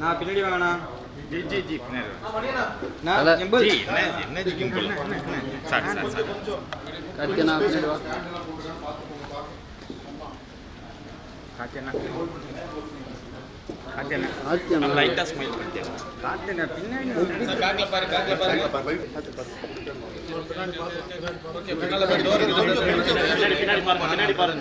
நான் பின்னாடி வாங்கண்ணா. ஜி ஜி ஜி பின்னாடி என்ன என்ன ஜி சாரி சாரி சாரி. கார்த்திகனா பின்னாடி வா. ஸ்மைல் பண்ணிட்டேன் இருப்பாங்க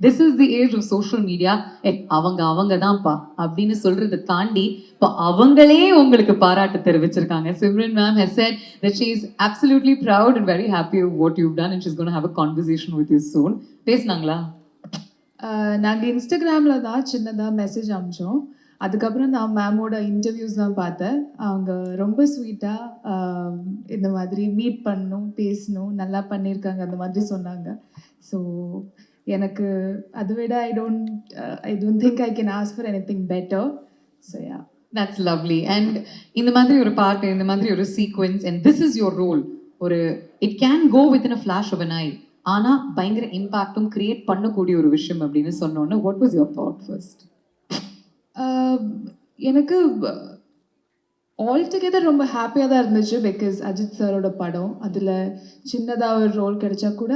this is the age of social media ஏ அவங்க அவங்க தான்ப்பா அப்படின்னு சொல்றதை தாண்டி இப்போ அவங்களே உங்களுக்கு பாராட்டு தெரிவிச்சிருக்காங்க Simran ma'am has said that she is absolutely proud and very happy of what you've done and she's going to have a conversation with you soon பேசுனாங்களா நாங்கள் இன்ஸ்டாகிராமில் தான் சின்னதாக மெசேஜ் அனுப்பிச்சோம் அதுக்கப்புறம் நான் மேமோட இன்டர்வியூஸ் தான் பார்த்தேன். அவங்க ரொம்ப ஸ்வீட்டாக இந்த மாதிரி மீட் பண்ணணும் பேசணும் நல்லா பண்ணியிருக்காங்க அந்த மாதிரி சொன்னாங்க. ஸோ எனக்கு அதை விட I don't I don't think I can ask for anything better so yeah that's lovely and இந்த மாதிரி ஒரு பாட்டு இந்த மாதிரி ஒரு sequence and this is your role ஒரு it can go with in a flash of an I ஆனால் பயங்கர இம்பாக்டும் கிரியேட் பண்ணக்கூடிய ஒரு விஷயம் அப்படின்னு சொன்னோன்னே what was your thought first எனக்கு ஆல் டுகெதர் ரொம்ப ஹாப்பியாக தான் இருந்துச்சு. பிகாஸ் அஜித் சாரோட படம் அதில் சின்னதாக ஒரு ரோல் கிடைச்சா கூட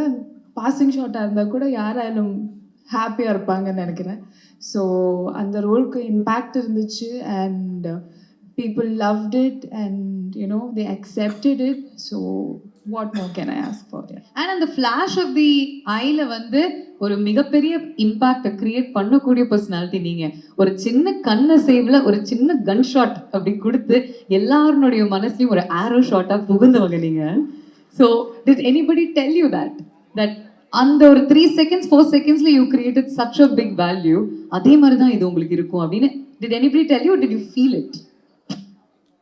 பாசிங் ஷாட்டாக இருந்தால் கூட யாராலும் ஹாப்பியாக இருப்பாங்கன்னு நினைக்கிறேன். ஸோ அந்த ரோலுக்கு இம்பேக்ட் இருந்துச்சு. And people loved it and you know they accepted it so what more can I ask for and அந்த ஃப்ளாஷ் ஆஃப் தி ஐல வந்து ஒரு மிகப்பெரிய இம்பாக்டை கிரியேட் பண்ணக்கூடிய பர்சனாலிட்டி நீங்க. ஒரு சின்ன கண்ணை சேவ்ல ஒரு சின்ன கன் ஷாட் அப்படி கொடுத்து எல்லாருனுடைய மனசுலயும் ஒரு ஆரோ ஷாட்டா புகுந்தவங்க நீங்க. So did anybody tell you that that அந்த ஒரு three seconds four செகண்ட்ஸ்ல you created such a big value அதே மாதிரி தான் இது உங்களுக்கு இருக்கும் அப்படின்னு did anybody tell you did you feel it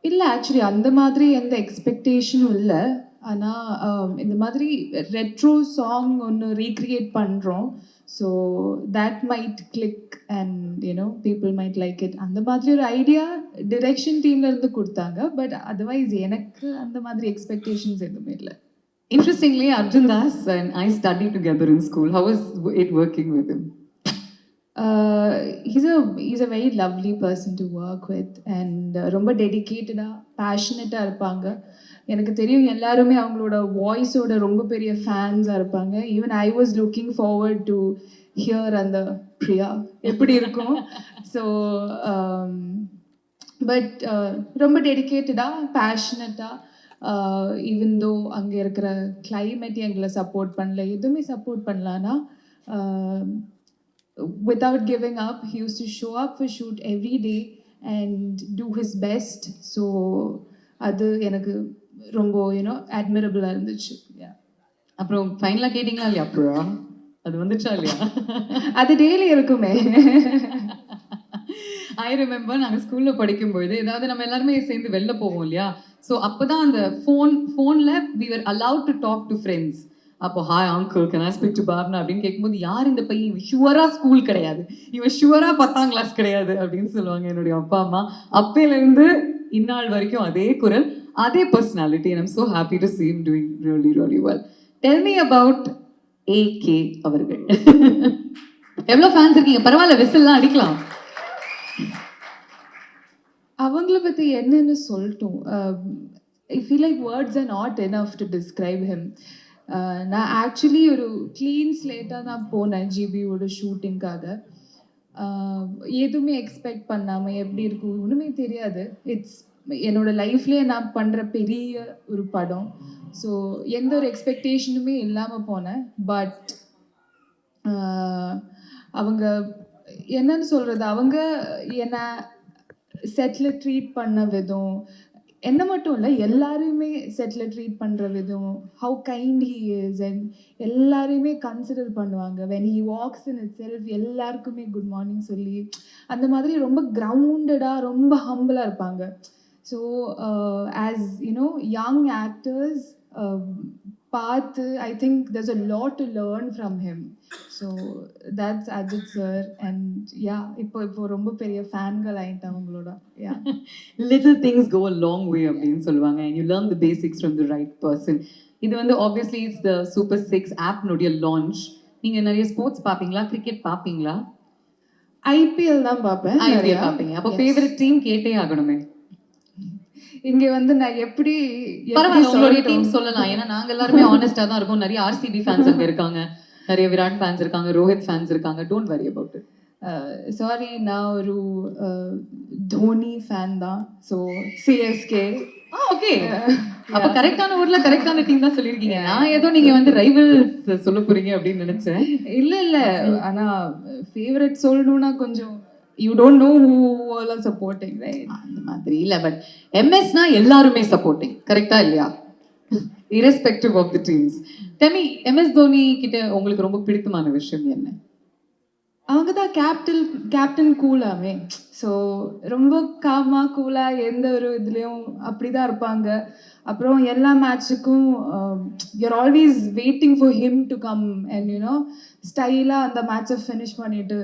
இல்லை ஆக்சுவலி அந்த மாதிரி எந்த எக்ஸ்பெக்டேஷனும் இல்லை. ஆனால் இந்த மாதிரி ரெட்ரோ சாங் ஒன்று ரீக்ரியேட் பண்ணுறோம் so that might click and you know people might like it அந்த மாதிரி ஒரு ஐடியா டிரெக்ஷன் டீம்லேருந்து கொடுத்தாங்க. பட் அதர்வைஸ் எனக்கு அந்த மாதிரி எக்ஸ்பெக்டேஷன்ஸ் எதுவுமே இல்லை. Interestingly, Arjun Das and I studied together in school. How was it working with him? uh, he's a he's a very lovely person to work with and uh, ரொம்ப டெடிக்கேட்டடாக பேஷனட்டாக இருப்பாங்க. எனக்கு தெரியும் எல்லாருமே அவங்களோட வாய்ஸோட ரொம்ப பெரிய ஃபேன்ஸாக இருப்பாங்க. Even I was looking forward to hear அந்த பிரியா எப்படி இருக்கும். ஸோ பட் ரொம்ப டெடிக்கேட்டடாக பேஷனட்டாக ஈவன் தோ அங்கே இருக்கிற climate எங்களை சப்போர்ட் பண்ணல எதுவுமே சப்போர்ட் பண்ணலான்னா without giving up he used to show up for shoot every day and do his best. So அது எனக்கு ரொம்ப யூனோ அட்மிரபிளாக இருந்துச்சு. அப்புறம் ஃபைனலாக கேட்டிங்களா இல்லையா? அப்புறம் அது வந்துச்சா இல்லையா? அது டெய்லி இருக்குமே. ஐ ரிமெம்பர் நாங்கள் ஸ்கூலில் படிக்கும்பொழுது ஏதாவது நம்ம எல்லாருமே சேர்ந்து வெளில போவோம் இல்லையா? ஸோ அப்போ தான் அந்த ஃபோன் ஃபோனில் we were allowed to talk to friends அப்போ hi uncle can I speak to பாப்னா அப்படின்னு கேட்கும்போது யார் இந்த பையன்? ஷுவராக ஸ்கூல் கிடையாது. இவன் ஷுவராக பத்தாம் கிளாஸ் கிடையாது. அப்படின்னு சொல்லுவாங்க என்னுடைய அப்பா அம்மா. அப்பையிலேருந்து இந்நாள் வரைக்கும் அதே குரல். அதே personality and I'm so happy to see him doing really really well. Tell me about AK அவர்கள். எவ்வளோ ஃபேன்ஸ் இருக்கீங்க? பரவாயில்ல விசில்லாம் அடிக்கலாம். அவங்கள பற்றி என்னன்னு சொல்லிட்டோம். I feel like words are not enough to describe him நான் ஆக்சுவலி ஒரு க்ளீன் ஸ்லேட்டாக தான் போனேன் ஜிபியோட ஷூட்டிங்காக um, எதுவுமே எக்ஸ்பெக்ட் பண்ணாமல் எப்படி இருக்கும் ஒன்றுமே தெரியாது. இட்ஸ் என்னோட லைஃப்லேயே நான் பண்ணுற பெரிய ஒரு படம். ஸோ எந்த ஒரு எக்ஸ்பெக்டேஷனுமே இல்லாமல் போனேன். பட் அவங்க என்னன்னு சொல்கிறது அவங்க என்னை செட்டில் ட்ரீட் பண்ண விதம். என்ன மட்டும் இல்லை எல்லாரையுமே செட்டில் ட்ரீட் பண்ணுற விதம். How kind he is and எல்லாரையுமே கன்சிடர் பண்ணுவாங்க. When he walks in itself எல்லாருக்குமே குட் மார்னிங் சொல்லி அந்த மாதிரி ரொம்ப கிரவுண்டடாக ரொம்ப ஹம்பிளாக இருப்பாங்க. So as you know young actors பார்த்து I think there's a lot to learn from him. So that's Ajith sir and yeah இப்போ இப்போ ரொம்ப பெரிய ஃபேன்கள் ஆயிட்டேன் அவங்களோட யா little things go a long way அப்படின்னு சொல்லுவாங்க. And you learn the basics from the right person. இது வந்து obviously it's the super six ஆப்னுடைய launch நீங்க நிறைய ஸ்போர்ட்ஸ் பாப்பீங்களா கிரிக்கெட் பாப்பீங்களா ஐபிஎல் தான் பார்ப்பேன் ஐபிஎல் நிறையா. பாப்பீங்க அப்போ. ஃபேவரட் டீம் கேட்டே ஆகணுமே. இங்க வந்து நான் எப்படி பரவாயில்ல உங்களுடைய? டீம் சொல்லலாம். ஏன்னா நாங்க எல்லாருமே ஆனஸ்டா தான் இருக்கோம். நிறைய ஆர்சிபி ஃபேன்ஸ் அங்க இருக்காங்க. நிறைய விராட் ஃபேன்ஸ் இருக்காங்க ரோஹித் ஃபேன்ஸ் இருக்காங்க. Don't worry about it sorry நான் ஒரு அஹ், தோனி ஃபேன் தான். ஸோ சிஎஸ்கே ஓகே அப்ப கரெக்டான ஊர்ல கரெக்டான டீம் தான் சொல்லிருக்கீங்க நான் ஏதோ நீங்க வந்து ரைவல்ஸ் சொல்ல போறீங்க அப்படின்னு நினைச்சேன். இல்ல இல்ல. ஆனா ஃபேவரட் சொல்லணும்னா கொஞ்சம் you don't know who supporting right அந்த மாதிரி இல்ல பட் எம்எஸ்னா எல்லாருமே சப்போர்ட்டிங் கரெக்டா இல்லையா? இரஸ்பெக்டிவ் ஆஃப் தி டீம்ஸ் டெமி எம்எஸ் தோனி கிட்ட உங்களுக்கு ரொம்ப பிடித்தமான விஷயம் என்ன? அவங்க தான் கேப்டன் கேப்டன் கூலாமே ஸோ ரொம்ப காமா கூலா எந்த ஒரு இதுலேயும் அப்படிதான் இருப்பாங்க. அப்புறம் எல்லா மேட்ச்சுக்கும் you're always waiting for him to come and you know ஸ்டைலாக அந்த மேட்சை ஃபினிஷ் பண்ணிட்டு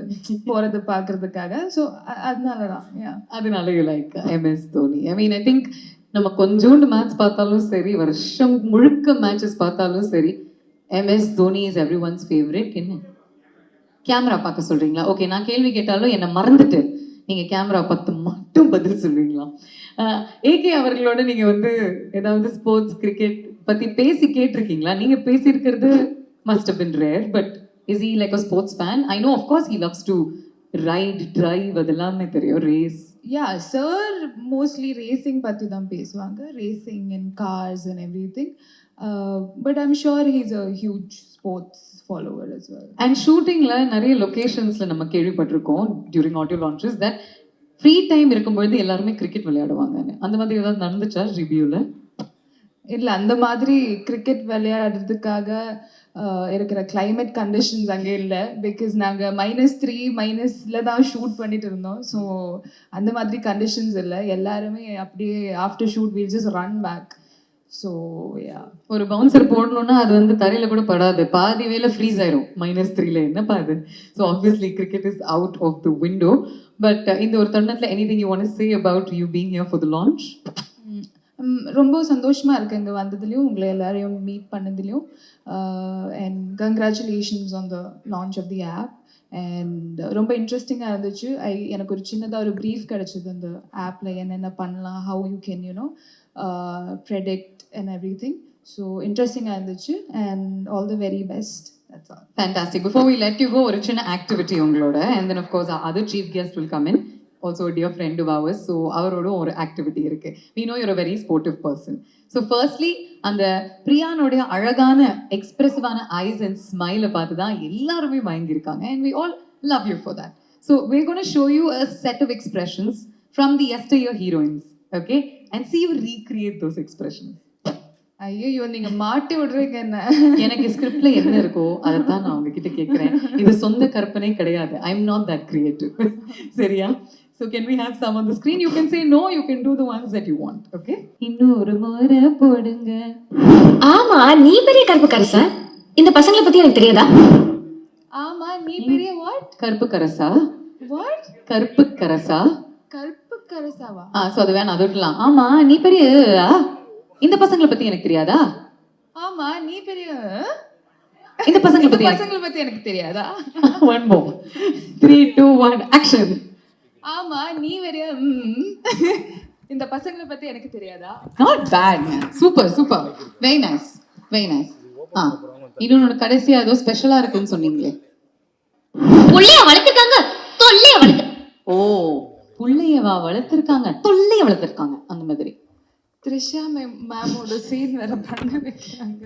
போகிறது பார்க்கறதுக்காக ஸோ அதனால தான் அதனால you like MS Dhoni. I mean I think நம்ம கொஞ்சோண்டு மேட்ச் பார்த்தாலும் சரி வருஷம் முழுக்க மேட்சஸ் பார்த்தாலும் சரி MS Dhoni is everyone's favourite என்ன? கேமரா பார்க்க சொல்றீங்களா? ஓகே நான் கேள்வி கேட்டாலும் என்னை மறந்துட்டு நீங்க கேமரா பார்த்து மட்டும் பதில் சொல்றீங்களா? ஏகே அவர்களோட நீங்க வந்து ஏதாவது ஸ்போர்ட்ஸ் கிரிக்கெட் பத்தி பேசி கேட்டிருக்கீங்களா? நீங்க பேசியிருக்கிறது must been rare but is he like a sports fan I know of course he loves to ride drive அதெல்லாமே தெரியும் race yeah sir mostly racing பற்றி தான் பேசுவாங்க racing and cars and everything but I'm sure he's a huge sports follower as well. And ஷூட்டிங்ல நிறைய லொகேஷன்ஸ்ல நம்ம கேள்விப்பட்டிருக்கோம் during audio launches that free time இருக்கும்பொழுது எல்லாருமே கிரிக்கெட் விளையாடுவாங்கன்னு. அந்த மாதிரி ஏதாவது நடந்துச்சா ரிவ்யூல இல்லை அந்த மாதிரி கிரிக்கெட் விளையாடுறதுக்காக இருக்கிற climate கண்டிஷன்ஸ் அங்கே இல்லை. பிகாஸ் நாங்கள் மைனஸ் த்ரீ மைனஸில் தான் ஷூட் பண்ணிட்டு இருந்தோம். ஸோ அந்த மாதிரி கண்டிஷன்ஸ் இல்லை. எல்லாருமே அப்படியே after shoot we'll just run back so yeah ஒரு பவுன்சர் போடணும்னா அது வந்து தரையில கூட படாது. பாதி வேலை ஃப்ரீஸ் ஆயிரும். மைனஸ் த்ரீல என்னப்பா அது? So obviously cricket is out of the window but இந்த ஒரு தருணத்துல anything you want say about you being here for the launch ரொம்ப சந்தோஷமா இருக்கு இங்கே வந்ததுலையும் உங்களை எல்லாரையும் meet பண்ணதுலையும். And congratulations on the launch of the app and ரொம்ப இன்ட்ரெஸ்டிங்காக இருந்துச்சு. ஐ எனக்கு ஒரு சின்னதாக ஒரு ப்ரீஃப் கிடச்சிது அந்த ஆப்பில் என்னென்ன பண்ணலாம்? How you can you know predict and everything so இன்ட்ரெஸ்டிங்காக இருந்துச்சு. And all the very best That's all. Fantastic. Before we let you go, ஒரு சின்ன activity உங்களோட. And then of course our other chief guest will come in. Also a dear friend of ours. So அவரோட ஒரு activity இருக்கு. We know you're a very sportive person. So firstly, அந்த பிரியானுடைய அழகான எக்ஸ்பிரசிவான ice and ஸ்மைலை பார்த்து தான் எல்லாருமே வாங்கியிருக்காங்க and we all love you for that. So we're going to show you a set of expressions from the yesteryear heroines. Okay? And see you recreate those expressions. ஐயோ நீங்கள் மாட்டி விட்றீங்க என்ன எனக்கு ஸ்கிரிப்ட்ல என்ன இருக்கோ அதை தான் நான் உங்ககிட்ட கேட்கிறேன் இது சொந்த கற்பனை கிடையாது I am not that creative சரியா so can we have some on the screen you can say no you can do the ones that you want okay இன்னொரு முறை போடுங்க. ஆமா நீ பெரிய கருப்பு கரசா இந்த பசங்களை பத்தி எனக்கு தெரியாதா? ஆமா நீ பெரிய வாட் கருப்பு கரசா வாட் கருப்பு கரசா கருப்பு கரசாவா ஆ ஸோ அது வேணாம் அது விட்டுலாம் ஆமா நீ பெரிய இந்த பசங்களை பத்தி எனக்கு தெரியாதா? ஆமா நீ பெரிய இந்த பசங்களை பத்தி பசங்களை பத்தி எனக்கு தெரியாதா? ஒன் மோ த்ரீ டூ ஒன் ஆக்ஷன் ஆமா நீ ம். இந்த பசங்களை பத்தி எனக்கு தெரியாதா? Not bad super super very nice very nice ஆ. இன்னொன்று கடைசியா ஏதோ ஸ்பெஷலா இருக்குன்னு சொன்னீங்களே. புள்ளைய வளர்த்துருக்காங்க. தொல்லைய வளர்த்து ஓ புள்ளையவா வளர்த்துருக்காங்க. தொல்லைய வளர்த்துருக்காங்க அந்த மாதிரி. த்ரிஷா மேம் மேமோட சீன் வேற பண்ண வைக்கிறாங்க.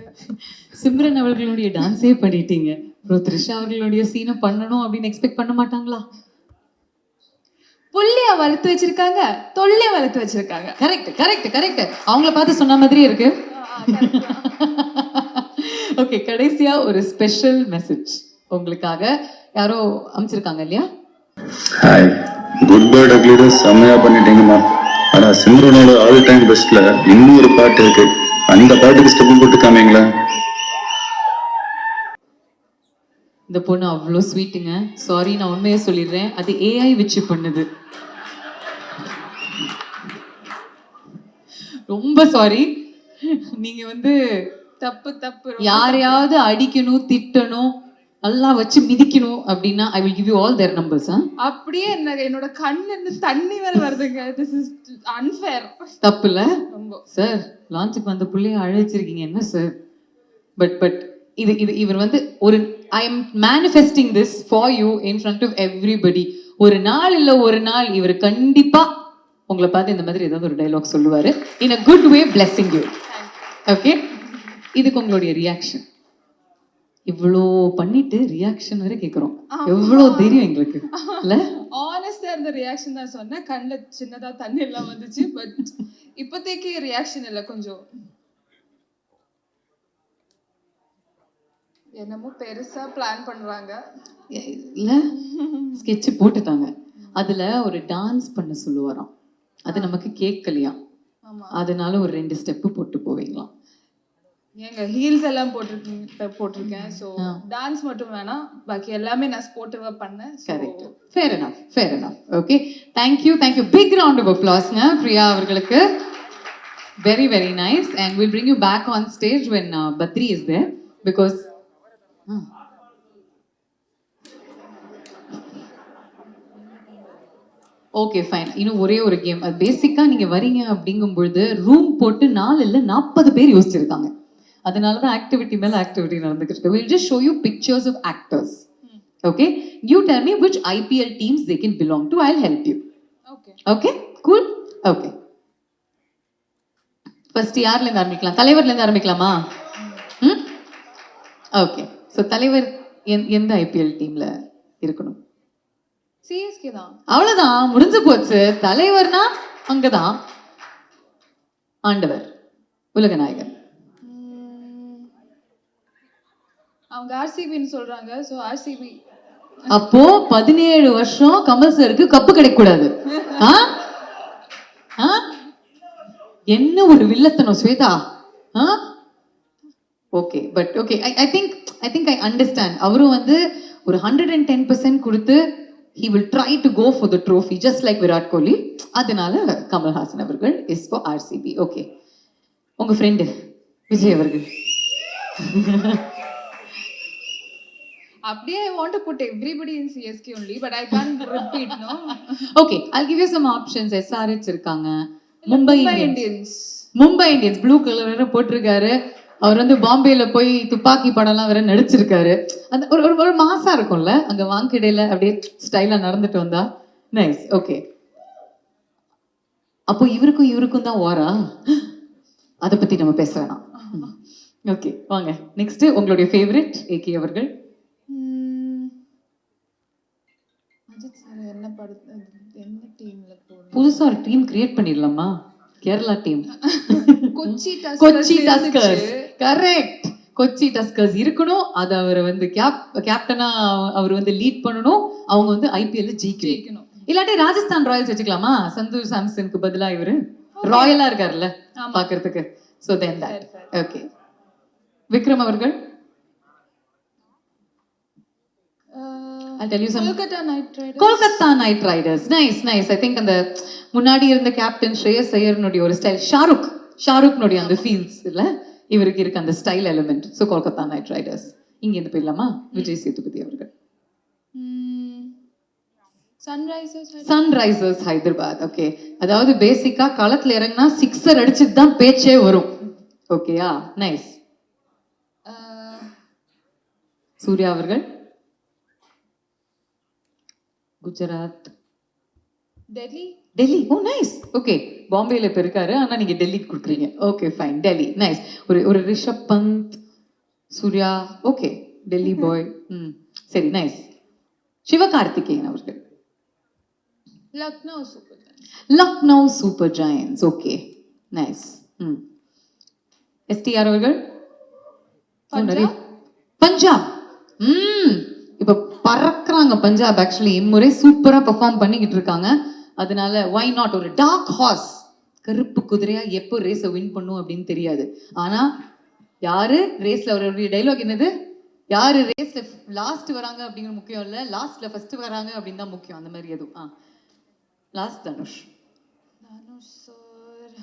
சிம்ரன் அவர்களுடைய டான்ஸே பண்ணிட்டீங்க. அப்புறம் த்ரிஷா அவர்களுடைய சீனை பண்ணணும் அப்படின்னு எக்ஸ்பெக்ட் பண்ண மாட்டாங்களா? புள்ளிய வளர்த்து வச்சிருக்காங்க தொல்லைய வளர்த்து வச்சிருக்காங்க. கரெக்ட் கரெக்ட் கரெக்ட் அவங்கள பார்த்து சொன்ன மாதிரி இருக்கு. ஓகே கடைசியா ஒரு ஸ்பெஷல் மெசேஜ் உங்களுக்காக யாரோ அமைச்சிருக்காங்க இல்லையா? ஹாய் குட் பேர்ட் அக்லிட செம்மையா பண்ணிட்டீங்கம்மா ஆனா சிம்ரனோட ஆல் டைம் பெஸ்ட்ல இன்னொரு பாட்டு இருக்கு. அந்த பாட்டுக்கு ஸ்டெப் போட்டு காமிங்களேன் இந்த பொண்ணு அவ்வளோ ஸ்வீட்டுங்க சாரி நான் உண்மையை சொல்லிடுறேன். அது ஏஐ வச்சு பண்ணுது. ரொம்ப சாரி நீங்க வந்து தப்பு தப்பு யாரையாவது அடிக்கணும் திட்டணும் நல்லா வச்சு மிதிக்கணும் அப்படின்னா I will give you all their numbers அப்படியே என்ன என்னோட கண்ணுல இருந்து தண்ணி வேற வருதுங்க. திஸ் இஸ் அன்ஃபேர் தப்பு இல்ல ரொம்ப சார் லான்ச்சுக்கு வந்த புள்ளைய அழைச்சிருக்கீங்க. என்ன சார் பட் பட் இது இது இவர் வந்து ஒரு I am manifesting this for you in front of everybody ஒரு நாள் இல்ல ஒரு நாள் இவர் கண்டிப்பா உங்களை பார்த்து இந்த மாதிரி ஏதாவது ஒரு டைலாக் சொல்லுவாரு. In a good way blessing you okay இதுக்கு உங்களுடைய ரியாக்ஷன் இவ்வளோ பண்ணிட்டு ரியாக்ஷன் வரை கேக்குறோம். எவ்வளோ தைரியம் எங்களுக்கு. இல்ல? ஆனஸ்டா இருந்த ரியாக்ஷன் தான் சொன்னேன். கண்ணுல சின்னதா தண்ணி எல்லாம் வந்துச்சு பட் இப்போதைக்கு ரியாக்ஷன் இல்ல கொஞ்சம். என்னமோ பெருசா பிளான் பண்றாங்க. இல்ல. ஸ்கெட்ச் போட்டுட்டாங்க. அதுல ஒரு டான்ஸ் பண்ண சொல்லுவாராம். அது நமக்கு கேட்கலையாம் ஆமா. அதனால ஒரு ரெண்டு ஸ்டெப் போட்டு போவீங்களாம். ஏங்க ஹீல்ஸ் எல்லாம் போட்டிருக்கீங்க போட்டிருக்கேன். ஸோ. டான்ஸ் மட்டும் வேணாம். பாக்கி எல்லாமே நான் ஸ்போர்ட்டிவா பண்ணேன். Correct fair enough fair enough. Okay thank you thank you big round of அப்ளாஸ்ங்க Priya அவர்களுக்கு. Very very nice and will bring you back on stage when Badri is there because okay fine இன்னும் ஒரே ஒரு கேம் அது பேசிக்காக நீங்கள் வரீங்க அப்படிங்கும் பொழுது ரூம் போட்டு நாலு இல்லை நாற்பது பேர் யோசிச்சிருக்காங்க. அதனால தான் ஆக்டிவிட்டி மேலே ஆக்டிவிட்டி நடந்துக்கிட்டு இருக்கு. Will just show you pictures of actors okay you tell me which IPL teams they can belong to I help you okay okay cool okay first யார்ல இருந்து ஆரம்பிக்கலாம்? தலைவர்ல இருந்து ஆரம்பிக்கலாமா? ம். ஓகே ஸோ தலைவர் எந்- எந்த ஐபிஎல் டீம்ல இருக்கணும்? சிஎஸ்கே தான். அவ்வளவுதான் முடிஞ்சு போச்சு. தலைவர்னா அங்கதான். ஆண்டவர் உலக நாயகன் உம், அவங்க ஆர்சிபின்னு சொல்றாங்க. ஸோ ஆர்சிபி அப்போ பதினேழு வருஷம் கமல் சருக்கு கப்பு கிடைக்க கூடாது ஆ? ஆ? என்ன ஒரு வில்லத்தனம் Shweta? Okay but okay I I think I think I understand அவரும் வந்து ஒரு ஹண்ட்ரட் அண்ட் டென் பர்சன்ட் கொடுத்து he will try to go for the trophy just like Virat Kohli அதனால கமல்ஹாசன் அவர்கள் இஸ் ஃபார் ஆர்சிபி ஓகே உங்க friend Vijay அவர்கள். அப்படியே I want to put everybody in CSK only but I can't repeat no okay I'll give you some options. SRH இருக்காங்க. Mumbai Indians Mumbai Indians blue colour போட்டிருக்காரு. அவர் வந்து பாம்பேல போய் துப்பாக்கி படம்லாம் வேற நடிச்சிருக்காரு. அந்த ஒரு ஒரு ஒரு மாசா இருக்கும்ல அங்க வாங்கிடையில அப்படியே ஸ்டைலா நடந்துட்டு வந்தா. நைஸ் ஓகே அப்போ இவருக்கும் இவருக்கும் தான் ஓரா அதை பத்தி நம்ம பேச வேணாம். ஓகே வாங்க. நெக்ஸ்ட் உங்களுடைய ஃபேவரட் ஏகே அவர்கள். என்ன படத்து என்ன டீம்ல புதுசா ஒரு டீம் கிரியேட் பண்ணிடலாமா? Kerala team Kochi Kochi. Tuskers correct Kochi Tuskers இருக்கணும். அதை அவர் வந்து கேப் கேப்டனா அவர் வந்து லீட் பண்ணணும். அவங்க வந்து ஐபிஎல் ஜெயிக்கணும் இல்லாட்டி ராஜஸ்தான் ராயல்ஸ் வச்சுக்கலாமா? சந்து சாம்சனுக்கு பதிலா இவரு ராயலா இருக்காருல்ல. பாக்குறதுக்கு. So then that. Okay Vikram அவர்கள்? Kolkata Knight Riders nice nice I think அந்த முன்னாடி இருந்த கேப்டன் ஸ்ரேயஸ் ஐயர்னுடைய ஒரு ஸ்டைல் ஷாருக் ஷாருக்னுடைய அந்த ஃபீல்ஸ் இல்ல? இவருக்கு இருக்க அந்த style element so Kolkata Knight Riders இங்க இருந்து போயிடலாமா? விஜய் சேதுபதி அவர்கள். சன்ரைசர்ஸ் சன்ரைசர்ஸ் ஹைதராபாத் ஓகே அதாவது பேசிக்கா களத்துல இறங்கினா சிக்ஸர் அடிச்சுட்டு தான் பேச்சே வரும். ஓகேயா நைஸ் சூர்யா அவர்கள். Gujarat. Delhi Delhi? Oh nice okay பாம்பேல இப்ப இருக்காரு. ஆனா நீங்க டெல்லிக்கு கொடுக்குறீங்க. Okay fine Delhi. நைஸ் ஒரு ஒரு ரிஷப் பந்த் சூர்யா. ஓகே டெல்லி பாய் ம். சரி நைஸ் சிவகார்த்திகேயன் அவர்கள். Lucknow super Lucknow Super Giants okay nice ம். எஸ்டிஆர் அவர்கள்? பஞ்சாப். ம். இப்ப பறக்குறாங்க பஞ்சாப். ஆக்சுவலி இம்முறை சூப்பரா பெர்ஃபார்ம் பண்ணிக்கிட்டு இருக்காங்க. அதனால வை நாட் ஒரு டார்க் ஹார்ஸ் கருப்பு குதிரையா எப்போ ரேஸை வின் பண்ணும் அப்படின்னு தெரியாது. ஆனா யாரு ரேஸ்ல அவருடைய டைலாக் என்னது? யாரு ரேஸ்ல லாஸ்ட் வராங்க அப்படிங்கிற முக்கியம் இல்ல. லாஸ்ட்ல ஃபர்ஸ்ட் வராங்க அப்படின்னு தான் முக்கியம். அந்த மாதிரி எதுவும். ஆ. லாஸ்ட் தனுஷ். தனுஷ் சார்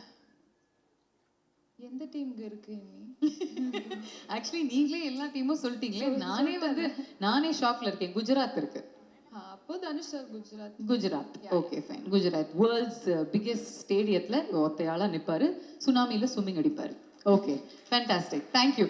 எந்த டீமுக்கு இருக்கு ஆக்சுவலி நீங்களே எல்லா டீமும் சொல்லிட்டீங்களே. நானே வந்து நானே ஷாக்ல இருக்கேன். குஜராத் இருக்கு. ஸ்டேடியத்தில் ஒத்தையாளா நிப்பாரு. சுனாமியில் ஸ்விம்மிங் அடிப்பாரு. Okay fantastic thank you